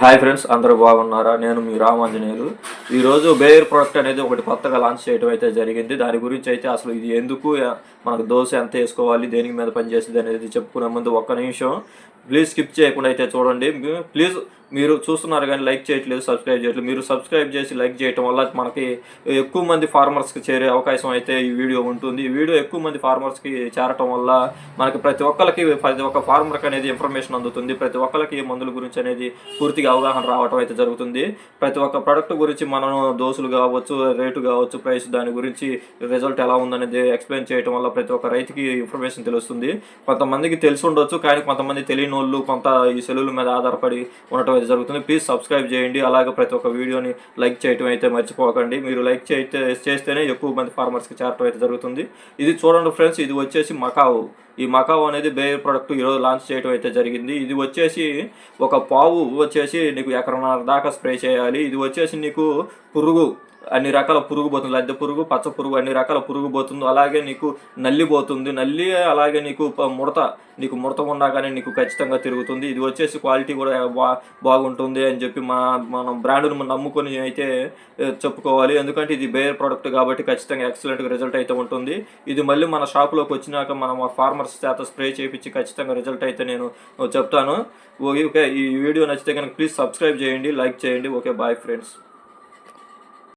Hi friends అందరూ బాగున్నారా? నేను మీ రామాంజనేయులు ఈరోజు బేయర్ ప్రోడక్ట్ అనేది ఒకటి కొత్తగా లాంచ్ చేయడం అయితే జరిగింది. దాని గురించి అయితే అసలు ఇది ఎందుకు మనకు దోశ ఎంత వేసుకోవాలి దేనికి మీద పనిచేస్తుంది అనేది చెప్పుకునే ముందు ఒక్క నిమిషం. ప్లీజ్ స్కిప్ చేయకుండా అయితే చూడండి. ప్లీజ్ మీరు చూస్తున్నారు కానీ లైక్ చేయట్లేదు సబ్స్క్రైబ్ చేయట్లేదు. మీరు సబ్స్క్రైబ్ చేసి లైక్ చేయటం వల్ల మనకి ఎక్కువ మంది ఫార్మర్స్కి చేరే అవకాశం అయితే ఈ వీడియో ఉంటుంది. ఈ వీడియో ఎక్కువ మంది ఫార్మర్స్కి చేరటం వల్ల మనకి ప్రతి ఒక్కరికి ప్రతి ఒక్క ఫార్మర్కి అనేది ఇన్ఫర్మేషన్ అందుతుంది. ప్రతి ఒక్కరికి మందుల గురించి అనేది పూర్తిగా అవగాహన రావటం అయితే జరుగుతుంది. ప్రతి ఒక్క ప్రోడక్ట్ గురించి మనం దోసులు కావచ్చు రేటు కావచ్చు ప్రైస్ దాని గురించి రిజల్ట్ ఎలా ఉందనేది ఎక్స్ప్లెయిన్ చేయటం వల్ల ప్రతి ఒక్క రైతుకి ఇన్ఫర్మేషన్ తెలుస్తుంది. కొంతమందికి తెలిసి ఉండొచ్చు కానీ కొంతమంది తెలియని వాళ్ళు కొంత ఈ సెలవుల మీద ఆధారపడి ఉండటం అయితే జరుగుతుంది. ప్లీజ్ సబ్స్క్రైబ్ చేయండి. అలాగే ప్రతి ఒక్క వీడియోని లైక్ చేయటం అయితే మర్చిపోకండి. మీరు లైక్ చేస్తే చేస్తేనే ఎక్కువ మంది ఫార్మర్స్కి చేరటం అయితే జరుగుతుంది. ఇది చూడండి ఫ్రెండ్స్ ఇది వచ్చేసి మకావు ఈ మకావు అనేది బేర్ ప్రోడక్ట్ ఈరోజు లాంచ్ చేయడం అయితే జరిగింది. ఇది వచ్చేసి ఒక పావు వచ్చేసి నీకు ఎకరన్నర దాకా స్ప్రే చేయాలి. ఇది వచ్చేసి నీకు పురుగు. అన్ని రకాల పురుగు పోతుంది. లద్దె పురుగు పచ్చ పురుగు అన్ని రకాల పురుగు పోతుంది. అలాగే నీకు నల్లి పోతుంది. నల్లి అలాగే నీకు ముడత. నీకు ముడత ఉండగానే నీకు ఖచ్చితంగా తిరుగుతుంది. ఇది వచ్చేసి క్వాలిటీ కూడా బా బాగుంటుంది అని చెప్పి మా మనం బ్రాండ్ను నమ్ముకొని అయితే చెప్పుకోవాలి. ఎందుకంటే ఇది బేర్ ప్రోడక్ట్ కాబట్టి ఖచ్చితంగా ఎక్సలెంట్గా రిజల్ట్ అయితే ఉంటుంది. ఇది మళ్ళీ మన షాప్లోకి వచ్చినాక మనం ఫార్మర్స్ చేత స్ప్రే చేయించి ఖచ్చితంగా రిజల్ట్ అయితే నేను చెప్తాను. ఓకే ఈ వీడియో నచ్చితే కనుక ప్లీజ్ సబ్స్క్రైబ్ చేయండి లైక్ చేయండి. Okay bye friends.